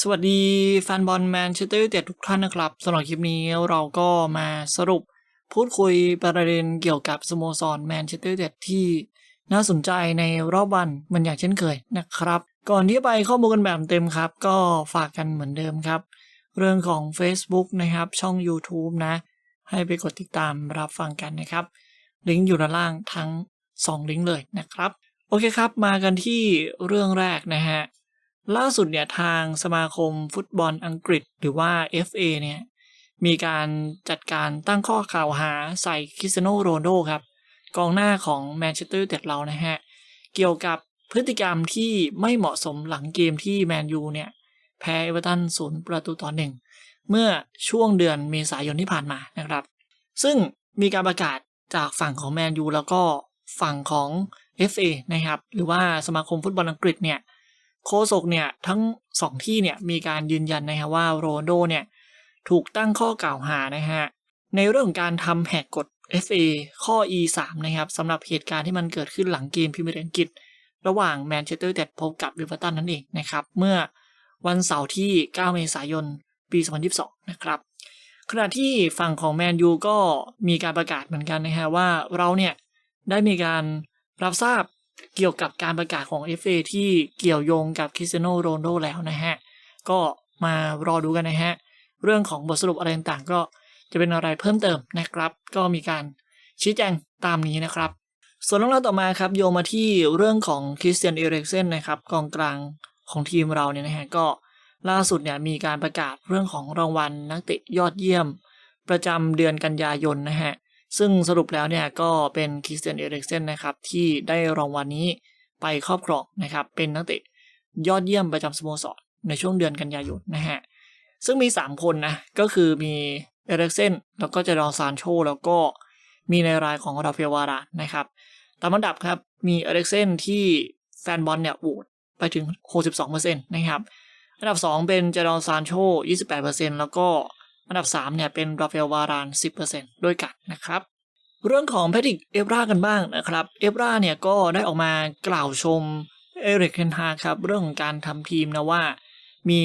สวัสดีแฟนบอลแมนเชสเตอร์ยูไนเต็ดทุกท่านนะครับสำหรับคลิปนี้เราก็มาสรุปพูดคุยประเด็นเกี่ยวกับสโมสรแมนเชสเตอร์ยูไนเต็ดที่น่าสนใจในรอบวันมันอย่างเช่นเคยนะครับ ก่อนที่จะไปข้อมูลกันแบบเต็มครับ ก็ฝากกันเหมือนเดิมครับ เรื่องของ Facebook นะครับ ช่อง YouTube นะ ให้ไปกดติดตามรับฟังกันนะครับ ลิงก์อยู่ด้านล่างทั้ง 2 ลิงก์เลยนะครับ โอเคครับ มากันที่เรื่องแรกนะฮะ ล่าสุดเนี่ยทางสมาคมฟุตบอลอังกฤษหรือว่า FA เนี่ยมีการจัดการตั้งข้อกล่าวหาใส่คริสเตียโนโรนโดครับกองหน้าของแมนเชสเตอร์ยูไนเต็ดเรานะฮะ เกี่ยวกับพฤติกรรมที่ไม่เหมาะสมหลังเกมที่แมนยูเนี่ยแพ้เอเวอร์ตันศูนย์ประตูต่อหนึ่งเมื่อช่วงเดือนเมษายนที่ผ่านมานะครับ ซึ่งมีการประกาศจากฝั่งของแมนยูแล้วก็ฝั่งของ FA นะครับ หรือว่าสมาคมฟุตบอลอังกฤษเนี่ย โคศกเนี่ยทั้งสองที่เนี่ยมีการยืนยันนะฮะว่าโรนโดเนี่ยถูกตั้งข้อกล่าวหานะฮะในเรื่องของการทำแหกกฎ FA ข้อ E 3 นะครับสำหรับเหตุการณ์ที่มันเกิดขึ้นหลังเกมพรีเมียร์ลีกอังกฤษ ระหว่างแมนเชสเตอร์ยูไนเต็ดพบกับลิเวอร์ตันนั่นเองนะครับเมื่อวันเสาร์ที่ 9 เมษายน ปี 2022 นะครับขณะที่ฝั่งของแมนยูก็มีการประกาศเหมือนกันนะฮะว่าเราเนี่ยได้มีการรับทราบ เกี่ยวกับการประกาศของ FA ที่เกี่ยวโยงกับคริสเตียโนโรนโดแล้วนะฮะ ก็มารอดูกันนะฮะ เรื่องของบทสรุปอะไรต่างๆก็จะเป็นอะไรเพิ่มเติมนะครับ ก็มีการชี้แจงตามนี้นะครับ ส่วนเรื่องราวต่อมาครับโยงมาที่เรื่องของคริสเตียนเอริกเซนนะครับกองกลางของทีมเราเนี่ยนะฮะก็ล่าสุดเนี่ยมีการประกาศเรื่องของรางวัลนักเตะยอดเยี่ยม ประจำเดือนกันยายนนะฮะ ซึ่งสรุปแล้วเนี่ยก็เป็นคริสเตียนเอริกเซนนะครับที่ได้รางวัลนี้ไปครอบครองนะครับเป็นนักเตะยอดเยี่ยมประจำสโมสรในช่วงเดือนกันยายนนะฮะซึ่งมี 3 คนนะก็คือมีเอริกเซนแล้วก็เจดอนซานโชแล้วก็มีในรายของราฟเอลวารานะครับตามอันดับครับมีเอริกเซนที่แฟนบอลเนี่ยโหวตไปถึง 62%นะครับอันดับ 2 เป็นเจดอนซานโช 28%แล้วก็ อันดับ 3 เนี่ย เป็นราฟาเอลวาราน 10%ด้วยกันนะครับ เรื่องของแพทริกเอฟรากันบ้างนะครับ เอฟราเนี่ยก็ได้ออกมากล่าวชมเอริกเคนฮาครับ เรื่องของการทำทีมนะว่า มี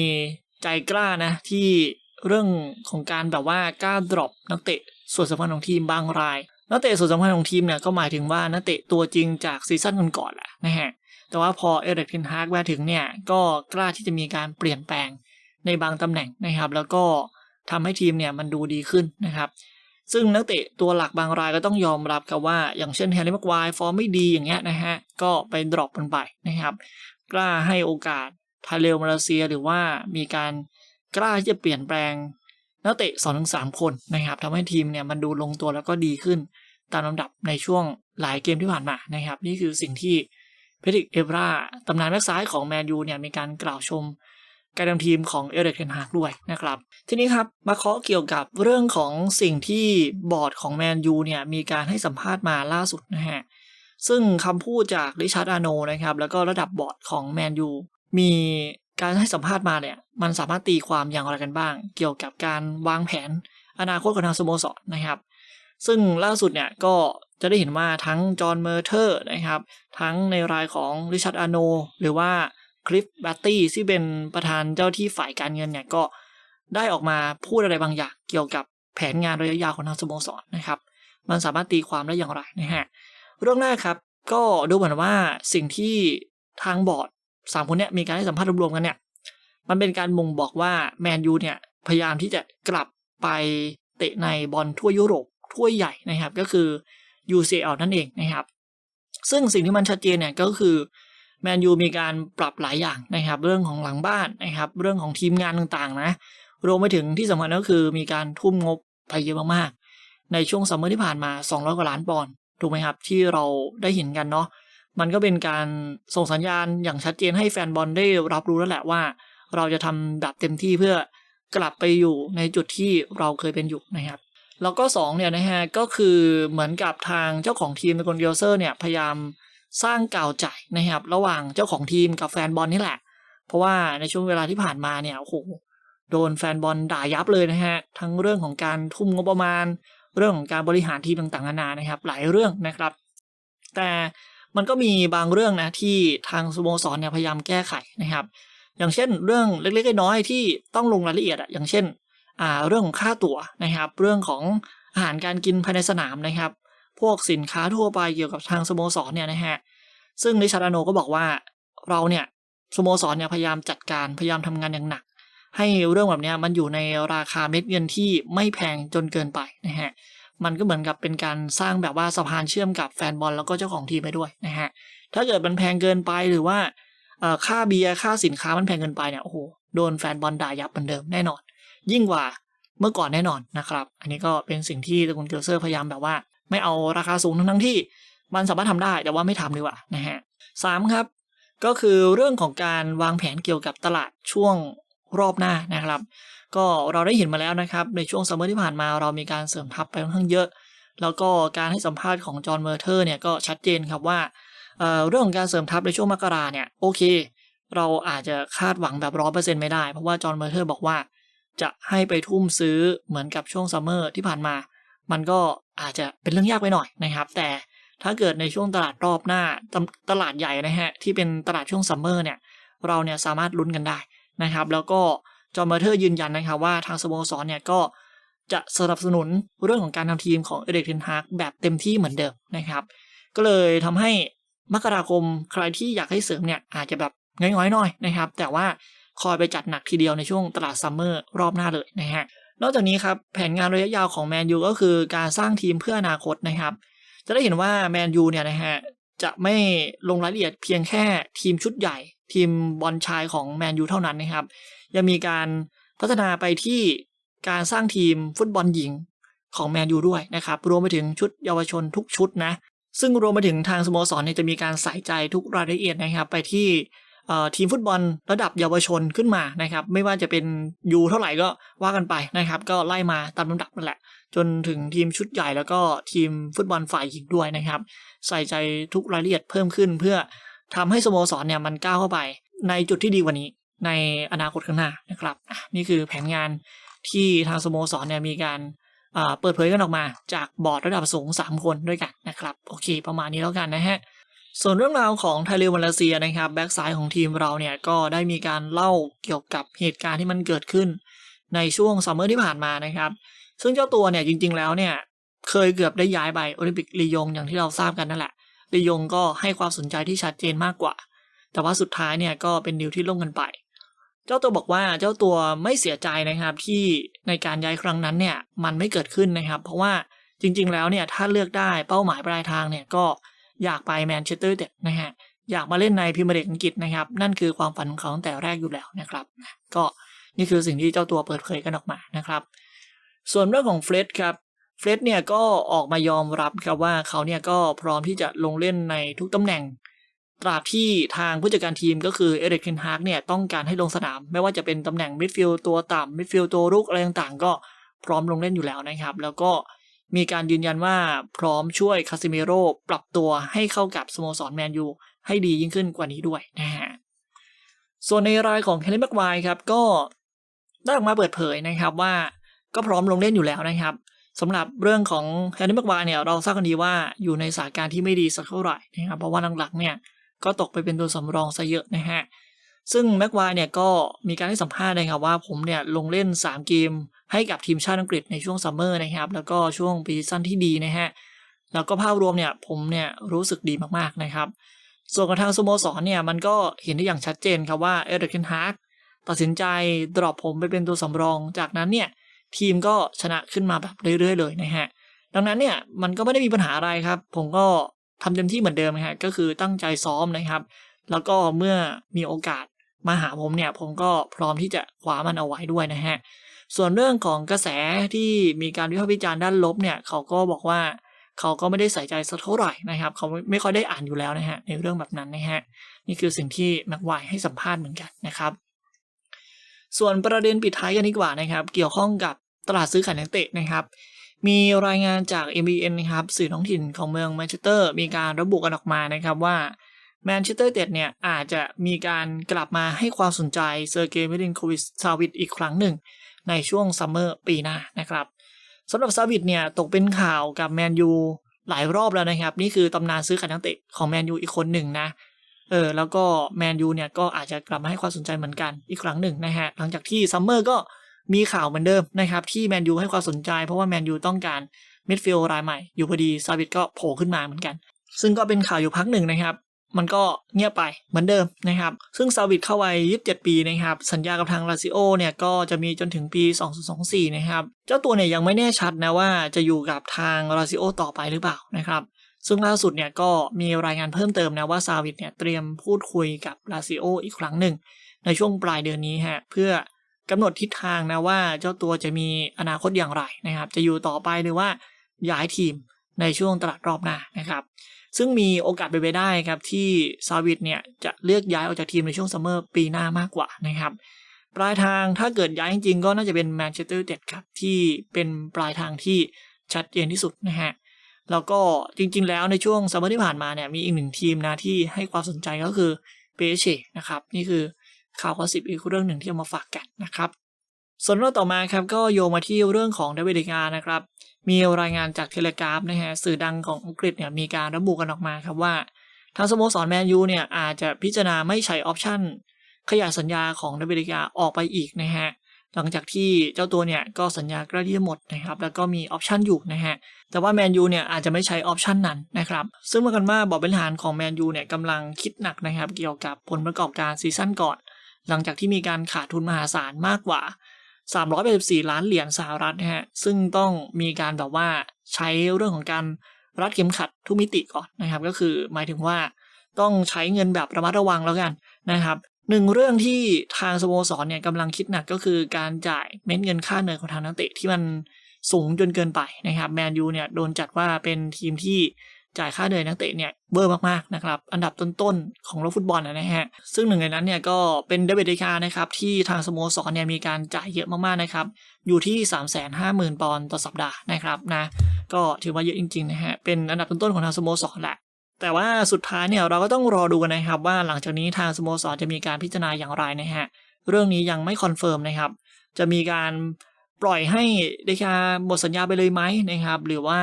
ใจกล้านะที่เรื่องของการแบบว่ากล้าดรอปนักเตะส่วนสำคัญของทีมบางราย นักเตะส่วนสำคัญของทีมเนี่ยก็หมายถึงว่านักเตะตัวจริงจากซีซั่นก่อนๆแหละนะฮะแต่ว่าพอเอริกเทนฮากมาถึงเนี่ยก็กล้าที่จะมีการเปลี่ยนแปลงในบางตำแหน่งนะครับ แล้วก็ ทำให้ทีมเนี่ยมันดูดีขึ้นนะครับซึ่งนักเตะตัวหลักบางรายก็ต้องยอมรับครับว่า อย่างเช่นแฮร์รี่แม็กควายฟอร์มไม่ดีอย่างเงี้ยนะฮะก็ไปดรอปมันไปนะครับ กล้าให้โอกาสทาเลลมาเลเซียหรือว่ามีการกล้าที่จะเปลี่ยนแปลงนักเตะ2องถึงสามคนนะครับทำให้ทีมเนี่ยมันดูลงตัวแล้วก็ดีขึ้น ตามลำดับในช่วงหลายเกมที่ผ่านมานะครับ นี่คือสิ่งที่เพทริกเอฟราตำนานแบ็กซ้ายของแมนยูเนี่ยมีการกล่าวชม การทำทีมของเอริกเทนฮากด้วยนะครับ ทีนี้ครับมาเคาะเกี่ยวกับเรื่องของสิ่งที่บอร์ดของแมนยูเนี่ยมีการให้สัมภาษณ์มาล่าสุดนะฮะซึ่งคำพูดจากริชาร์ดอาโนนะครับแล้วก็ระดับบอร์ดของแมนยูมีการให้สัมภาษณ์มาเนี่ยมันสามารถตีความอย่างไรกันบ้าง เกี่ยวกับการวางแผนอนาคตของทางสโมสรนะครับ ซึ่งล่าสุดเนี่ยก็จะได้เห็นว่าทั้งจอห์นเมอร์เทอร์นะครับ ทั้งในรายของริชาร์ดอาโนหรือว่า คลิฟแบตตี้ที่เป็นประธานเจ้าที่ฝ่ายการเงินเนี่ยก็ได้ออกมาพูดอะไรบางอย่างเกี่ยวกับแผนงานระยะยาวของทางสโมสรนะครับ มันสามารถตีความได้อย่างไรนะฮะเรื่องแรกครับก็ดูเหมือนว่าสิ่งที่ทางบอร์ดสามคนเนี้ยมีการให้สัมภาษณ์รวมๆกันเนี่ยมันเป็นการบ่งบอกว่าแมนยูเนี่ยพยายามที่จะกลับไปเตะในบอลทั่วยุโรปถ้วใหญ่นะครับก็คือ UCL นั่นเองนะครับ ซึ่งสิ่งที่มันชัดเจนเนี่ยก็คือ แมนยูมีการปรับหลายอย่างนะครับ เรื่องของหลังบ้านนะครับ เรื่องของทีมงานต่างๆ นะรวมไปถึงที่สำคัญก็คือมีการทุ่มงบไปเยอะมากๆ ในช่วงซัมเมอร์ที่ผ่านมา 200 กว่าล้านปอนด์ถูกไหมครับ ที่เราได้เห็นกันเนาะมันก็เป็นการส่งสัญญาณอย่างชัดเจนให้แฟนบอลได้รับรู้แล้วแหละว่า เราจะทำแบบเต็มที่เพื่อกลับไปอยู่ในจุดที่เราเคยเป็นอยู่นะครับแล้วก็2เนี่ยนะฮะก็คือเหมือนกับทางเจ้าของทีมเป็นคนเกลเซอร์เนี่ยพยายาม สร้างกาวใจนะครับ ระหว่างเจ้าของทีมกับแฟนบอลนี่แหละ เพราะว่าในช่วงเวลาที่ผ่านมาเนี่ยโอ้โหโดนแฟนบอลด่ายับเลยนะฮะทั้งเรื่องของการทุ่มงบประมาณ เรื่องของการบริหารทีมต่างๆนานานะครับ หลายเรื่องนะครับ แต่มันก็มีบางเรื่องนะที่ทางสโมสรเนี่ยพยายามแก้ไขนะครับ อย่างเช่น เรื่องเล็กๆน้อยๆที่ต้องลงรายละเอียดอะอย่างเช่นอ่าเรื่องของค่าตั๋วนะครับ เรื่องของอาหารการกินภายในสนามนะครับ พวกสินค้าทั่วไปเกี่ยวกับทางสโมสรเนี่ยนะฮะ ซึ่งริชาร์ดโนก็บอกว่าเราเนี่ยสโมสรเนี่ยพยายามจัดการพยายามทำงานอย่างหนัก ให้เรื่องแบบนี้มันอยู่ในราคาเม็ดเงินที่ไม่แพงจนเกินไปนะฮะมันก็เหมือนกับเป็นการสร้างแบบว่าสะพานเชื่อมกับแฟนบอลแล้วก็เจ้าของทีมไปด้วยนะฮะถ้าเกิดมันแพงเกินไปหรือว่าค่าเบียร์ค่าสินค้ามันแพงเกินไปเนี่ยโอ้โหโดนแฟนบอลด่ายับเหมือนเดิมแน่นอน ยิ่งกว่าเมื่อก่อนแน่นอนนะครับ อันนี้ก็เป็นสิ่งที่ตะกูลเกลเซอร์พยายามแบบว่า ไม่เอาราคาสูงทั้งๆที่ มันสามารถทำได้แต่ว่าไม่ทำดีกว่านะฮะสามครับ ก็คือเรื่องของการวางแผนเกี่ยวกับตลาดช่วงรอบหน้านะครับ ก็เราได้เห็นมาแล้วนะครับ ในช่วงซัมเมอร์ที่ผ่านมาเรามีการเสริมทัพไปค่อนข้างเยอะ แล้วก็การให้สัมภาษณ์ของจอห์นเมอร์เทอร์เนี่ยก็ชัดเจนครับว่าเเรื่องของการเสริมทัพในช่วงมกราเนี่ยโอเค เราอาจจะคาดหวังแบบร้อยเปอร์เซ็นต์ไม่ได้ เพราะว่าจอห์นเมอร์เทอร์บอกว่า จะให้ไปทุ่มซื้อเหมือนกับช่วงซัมเมอร์ที่ผ่านมา มันก็อาจจะเป็นเรื่องยากไปหน่อยนะครับ แต่ถ้าเกิดในช่วงตลาดรอบหน้าตตลาดใหญ่นะฮะที่เป็นตลาดช่วงซัมเมอร์เนี่ยเราเนี่ยสามารถลุ้นกันได้นะครับ แล้วก็จอห์นเมอร์เทอร์ยืนยันนะครับว่าทางสโมสรเนี่ยก็จะสนับสนุนเรื่องของการทำทีมของเอเดกเทนฮากแบบเต็มที่เหมือนเดิมนะครับ ก็เลยทำให้มกราคมใครที่อยากให้เสริมเนี่ยอาจจะแบบน้อยๆหน่อยนะครับ แต่ว่าคอยไปจัดหนักทีเดียวในช่วงตลาดซัมเมอร์รอบหน้าเลยนะฮะ นอกจากนี้ครับแผนงานระยะยาวของแมนยูก็คือการสร้างทีมเพื่ออนาคตนะครับ จะได้เห็นว่าแมนยูเนี่ยนะฮะจะไม่ลงรายละเอียดเพียงแค่ทีมชุดใหญ่ ทีมบอลชายของแมนยูเท่านั้นนะครับ ยังมีการพัฒนาไปที่การสร้างทีมฟุตบอลหญิงของแมนยูด้วยนะครับ รวมไปถึงชุดเยาวชนทุกชุดนะ ซึ่งรวมไปถึงทางสโมสรเนี่ยจะมีการใส่ใจทุกรายละเอียดนะครับ ไปที่ ทีมฟุตบอลระดับเยาวชนขึ้นมานะครับ ไม่ว่าจะเป็นยูเท่าไหร่ก็ว่ากันไปนะครับ ก็ไล่มาตามลำดับนั่นแหละ จนถึงทีมชุดใหญ่แล้วก็ทีมฟุตบอลฝ่ายหญิงด้วยนะครับ ใส่ใจทุกรายละเอียดเพิ่มขึ้น เพื่อทำให้สโมสรเนี่ยมันก้าวเข้าไป ในจุดที่ดีกว่านี้ ในอนาคตข้างหน้านะครับ นี่คือแผนงานที่ทางสโมสรเนี่ยมีการเปิดเผยกันออกมา จากบอร์ดระดับสูง 3 คนด้วยกันนะครับ โอเค ประมาณนี้แล้วกันนะฮะ ส่วนเรื่องราวของไทเลวันลาเซียนะครับแบ็กซ้ายของทีมเราเนี่ยก็ได้มีการเล่าเกี่ยวกับเหตุการณ์ที่มันเกิดขึ้น ในช่วงซัมเมอร์ที่ผ่านมานะครับ ซึ่งเจ้าตัวเนี่ยจริง ๆ แล้วเนี่ยเคยเกือบได้ย้ายไปโอลิมปิกลียงอย่างที่เราทราบกันนั่นแหละลียงก็ให้ความสนใจที่ชัดเจนมากกว่า แต่ว่าสุดท้ายเนี่ยก็เป็นดีลที่ล่มกันไป เจ้าตัวบอกว่าเจ้าตัวไม่เสียใจนะครับที่ในการย้ายครั้งนั้นเนี่ยมันไม่เกิดขึ้นนะครับ เพราะว่าจริง ๆ แล้วเนี่ยถ้าเลือกได้เป้าหมายปลายทางเนี่ยก็ อยากไปแมนเชสเตอร์เด็ดนะฮะอยากมาเล่นในพรีเมียร์ลีกอังกฤษนะครับ นั่นคือความฝันของเขาตั้งแต่แรกอยู่แล้วนะครับ ก็นี่คือสิ่งที่เจ้าตัวเปิดเผยกันออกมานะครับ ส่วนเรื่องของเฟรดครับเฟรดเนี่ยก็ออกมายอมรับครับว่าเขาเนี่ยก็พร้อมที่จะลงเล่นในทุกตำแหน่ง ตราบที่ทางผู้จัดการทีมก็คือเอริกเทนฮากเนี่ยต้องการให้ลงสนาม ไม่ว่าจะเป็นตำแหน่งมิดฟิลด์ตัวต่ำมิดฟิลด์ตัวรุกอะไรต่างๆ ก็พร้อมลงเล่นอยู่แล้วนะครับ แล้วก็ มีการยืนยันว่าพร้อมช่วยคาซิเมโร่ปรับตัวให้เข้ากับสโมสรแมนยูให้ดียิ่งขึ้นกว่านี้ด้วยนะฮะส่วนในรายของเฮนรี่แม็กไวครับก็ได้ออกมาเปิดเผยนะครับว่าก็พร้อมลงเล่นอยู่แล้วนะครับสำหรับเรื่องของแฮนนี่แม็กวายเนี่ยเราทราบกันดีว่าอยู่ในสถานการณ์ที่ไม่ดีสักเท่าไหร่นะครับเพราะว่าหลังๆเนี่ยก็ตกไปเป็นตัวสำรองซะเยอะนะฮะซึ่งแม็กวายเนี่ยก็มีการให้สัมภาษณ์นะครับว่าผมเนี่ยลงเล่น 3 เกม ให้กับทีมชาติอังกฤษในช่วงซัมเมอร์นะครับ แล้วก็ช่วงปีสั้นที่ดีนะฮะแล้วก็ภาพรวมเนี่ยผมเนี่ยรู้สึกดีมากๆนะครับ ส่วนกับทางสโมสรเนี่ยมันก็เห็นได้อย่างชัดเจนครับว่าเอริกเทนฮาร์กตัดสินใจดรอปผมไปเป็นตัวสำรอง จากนั้นเนี่ยทีมก็ชนะขึ้นมาแบบเรื่อยๆ เลยนะฮะดังนั้นเนี่ยมันก็ไม่ได้มีปัญหาอะไรครับ ผมก็ทำเต็มที่เหมือนเดิมนะฮะก็คือตั้งใจซ้อมนะครับ แล้วก็เมื่อมีโอกาสมาหาผมเนี่ยผมก็พร้อมที่จะคว้ามันเอาไว้ด้วยนะฮะ ส่วนเรื่องของกระแสที่มีการวิพากษ์วิจารณ์ด้านลบเนี่ยเขาก็บอกว่าเขาก็ไม่ได้ใส่ใจสักเท่าไหร่นะครับ เขาไม่ค่อยได้อ่านอยู่แล้วนะฮะในเรื่องแบบนั้นนะฮะนี่คือสิ่งที่แม็กไวให้สัมภาษณ์เหมือนกันนะครับ ส่วนประเด็นปิดท้ายกันดีกว่านะครับ เกี่ยวข้องกับตลาดซื้อขายนักเตะนะครับ มีรายงานจาก MBN นะครับสื่อท้องถิ่นของเมืองแมนเชสเตอร์ มีการระบุกันออกมานะครับว่าแมนเชสเตอร์เต็ดเนี่ยอาจจะมีการกลับมาให้ความสนใจเซอร์เกย์มิลินโควิชซาวิดอีกครั้งหนึ่ง ในช่วงซัมเมอร์ปีหน้านะครับสำหรับซาวิดเนี่ยตกเป็นข่าวกับแมนยูหลายรอบแล้วนะครับ นี่คือตำนานซื้อขายนักเตะของแมนยูอีกคนหนึ่งนะเออแล้วก็แมนยูเนี่ยก็อาจจะกลับมาให้ความสนใจเหมือนกันอีกครั้งหนึ่งนะฮะหลังจากที่ซัมเมอร์ก็มีข่าวเหมือนเดิมนะครับ ที่แมนยูให้ความสนใจเพราะว่าแมนยูต้องการมิดฟิลด์รายใหม่ อยู่พอดีซาบิตก็โผล่ขึ้นมาเหมือนกัน ซึ่งก็เป็นข่าวอยู่พักหนึ่งนะครับ มันก็เงียบไปเหมือนเดิมนะครับ ซึ่งซาวิตเข้าวัย27 ปีนะครับ สัญญากับทางลาซิโอเนี่ยก็จะมีจนถึงปี 2024 นะครับ เจ้าตัวเนี่ยยังไม่แน่ชัดนะว่าจะอยู่กับทางลาซิโอต่อไปหรือเปล่านะครับ ซึ่งล่าสุดเนี่ยก็มีรายงานเพิ่มเติมนะว่าซาวิตเนี่ยเตรียมพูดคุยกับลาซิโออีกครั้งหนึ่ง ในช่วงปลายเดือนนี้ฮะเพื่อกำหนดทิศทางนะว่าเจ้าตัวจะมีอนาคตอย่างไรนะครับ จะอยู่ต่อไปหรือว่าย้ายทีมในช่วงตลาดรอบหน้านะครับ ซึ่งมีโอกาสเป็นไปได้ครับที่ซาวิตเนี่ยจะเลือกย้ายออกจากทีมในช่วงซัมเมอร์ปีหน้ามากกว่านะครับปลายทางถ้าเกิดย้ายจริงๆ ก็น่าจะเป็นแมนเชสเตอร์ยูไนเต็ดครับที่เป็นปลายทางที่ชัดเจนที่สุดนะฮะแล้วก็จริงๆแล้วในช่วงซัมเมอร์ที่ผ่านมาเนี่ยมีอีกหนึ่งทีมนะที่ให้ความสนใจก็คือเปเชนะครับนี่คือข่าวข้อสิบอีกเรื่องหนึ่งที่เอามาฝากกันนะครับส่วนเรื่องต่อมาครับก็โยงมาที่เรื่องของเดวิดกานะครับ มีรายงานจากเทเลกราฟนะฮะสื่อดังของอังกฤษเนี่ยมีการระบุกันออกมาครับว่า ทางสโมสรแมนยูเนี่ยอาจจะพิจารณาไม่ใช้ออปชั่น ขยายสัญญาของเดวิดกาออกไปอีกนะฮะหลังจากที่เจ้าตัวเนี่ยก็สัญญาใกล้ที่จะหมดนะครับแล้วก็มีออปชั่นอยู่นะฮะแต่ว่าแมนยูเนี่ยอาจจะไม่ใช้ออปชั่นนั้นนะครับซึ่งเมื่อกันว่าบอบบริหารของแมนยูเนี่ยกำลังคิดหนักนะครับเกี่ยวกับผลประกอบการซีซั่นก่อน หลังจากที่มีการขาดทุนมหาศาลมากกว่า 384 ล้านเหรียญสหรัฐนะฮะ ซึ่งต้องมีการแบบว่าใช้เรื่องของการรัดเข็มขัดทุกมิติก่อนนะครับ ก็คือหมายถึงว่าต้องใช้เงินแบบระมัดระวังแล้วกันนะครับหนึ่งเรื่องที่ทางสโมสรเนี่ยกำลังคิดหนักก็คือการจ่ายเม็ดเงินค่าเหนื่อยของทางนักเตะที่มันสูงจนเกินไปนะครับแมนยูเนี่ยโดนจัดว่าเป็นทีมที่ จ่ายค่าเหนื่อยนักเตะเนี่ยเบอร์มากๆนะครับ อันดับต้นๆของโลกฟุตบอลนะฮะ ซึ่งหนึ่งในนั้นเนี่ยก็เป็นเดวิดเดคานะครับที่ทางสโมสรเนี่ยมีการจ่ายเยอะมากๆนะครับ อยู่ที่ 350,000 ปอนด์ต่อสัปดาห์นะครับนะ ก็ถือว่าเยอะจริงๆนะฮะ เป็นอันดับต้นๆของทางสโมสรแหละแต่ว่าสุดท้ายเนี่ยเราก็ต้องรอดูกันนะครับว่าหลังจากนี้ทางสโมสรจะมีการพิจารณาอย่างไรนะฮะเรื่องนี้ยังไม่คอนเฟิร์มนะครับ จะมีการปล่อยให้เดคาหมดสัญญาไปเลยไหมนะครับ หรือว่า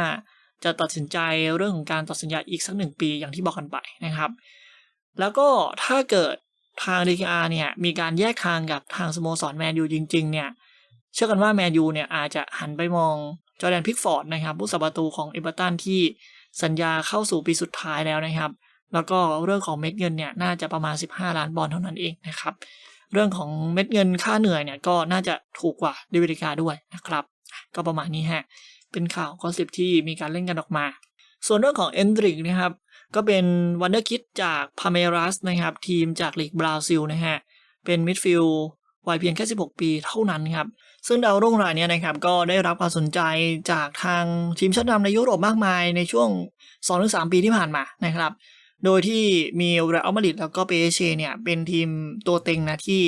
จะตัดสินใจเรื่องของการตัดสัญญาอีกสักหนึ่งปีอย่างที่บอกกันไปนะครับ แล้วก็ถ้าเกิดทาง DKR เนี่ยมีการแยกทางกับทางสโมสรแมนยูจริง ๆ เนี่ย เชื่อกันว่าแมนยูเนี่ยอาจจะหันไปมองจอร์แดนพิกฟอร์ดนะครับ ผู้สับประตูของเอเวอร์ตันที่สัญญาเข้าสู่ปีสุดท้ายแล้วนะครับ แล้วก็เรื่องของเม็ดเงินเนี่ยน่าจะประมาณ 15 ล้านบอลเท่านั้นเองนะครับ เรื่องของเม็ดเงินค่าเหนื่อยเนี่ยก็น่าจะถูกกว่าเดวิดกาด้วยนะครับ ก็ประมาณนี้ฮะ เป็นข่าวข้อสิบที่มีการเล่นกันออกมา ส่วนเรื่องของเอนดริกนะครับ ก็เป็นวันเดอร์คิดจากพาเมรัสนะครับ ทีมจากลีกบราซิลนะฮะ เป็นมิดฟิลด์วัยเพียงแค่ 16 ปีเท่านั้นครับ ซึ่งดาวรุ่งรายนี้นะครับ ก็ได้รับความสนใจจากทางทีมชั้นนำในยุโรปมากมายในช่วง 2-3 ปีที่ผ่านมานะครับ โดยที่มีเรอัลมาดริดแล้วก็เปเชเนี่ยเป็นทีมตัวเต็งนะที่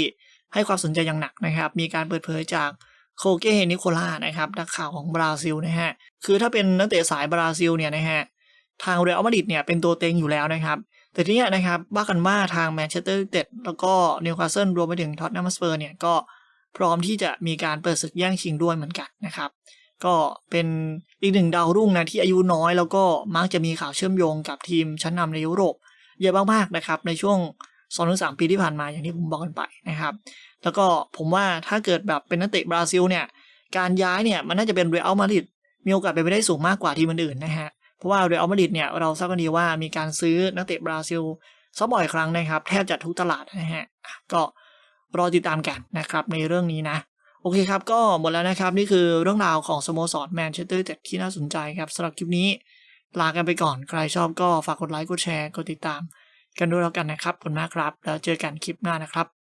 ให้ความสนใจอย่างหนักนะครับ มีการเปิดเผยจาก โคเกเฮนิโคล่านะครับนักข่าวของบราซิลนะฮะคือถ้าเป็นนักเตะสายบราซิลเนี่ยนะฮะทางเรอัลมาดริดเนี่ยเป็นตัวเต็งอยู่แล้วนะครับแต่ทีเนี้นะครับว่ากันว่าทางแมนเชสเตอร์เต็ดแล้วก็นิวคาสเซิลรวมไปถึงท็อตแนมสเปอร์เนี่ยก็พร้อมที่จะมีการเปิดศึกแย่งชิงด้วยเหมือนกันนะครับก็เป็นอีกหนึ่งดาวรุ่งนะที่อายุน้อยแล้วก็มักจะมีข่าวเชื่อมโยงกับทีมชั้นนำในยุโรป เยอะมากๆนะครับในช่วง 2-3 ปีที่ผ่านมาอย่างที่ผมบอกกันไปนะครับ แล้วก็ผมว่าถ้าเกิดแบบเป็นนักเตะบราซิลเนี่ย การย้ายเนี่ยมันน่าจะเป็นเรอัลมาดริดมีโอกาสเป็นไปได้สูงมากกว่าทีมอื่นๆนะฮะ เพราะว่าเรอัลมาดริดเนี่ยเราทราบกันดีว่ามีการซื้อนักเตะบราซิลซะบ่อยครั้งนะครับ แทบจะทุกตลาดนะฮะ ก็รอติดตามกันนะครับในเรื่องนี้นะ โอเคครับ ก็หมดแล้วนะครับ นี่คือเรื่องราวของสโมสรแมนเชสเตอร์เต็ดที่น่าสนใจครับสำหรับคลิปนี้ลากันไปก่อนใครชอบก็ฝากกดไลค์กดแชร์กดติดตาม กันด้วยแล้วกันนะครับขอบคุณมากครับ แล้วเจอกันคลิปหน้านะครับ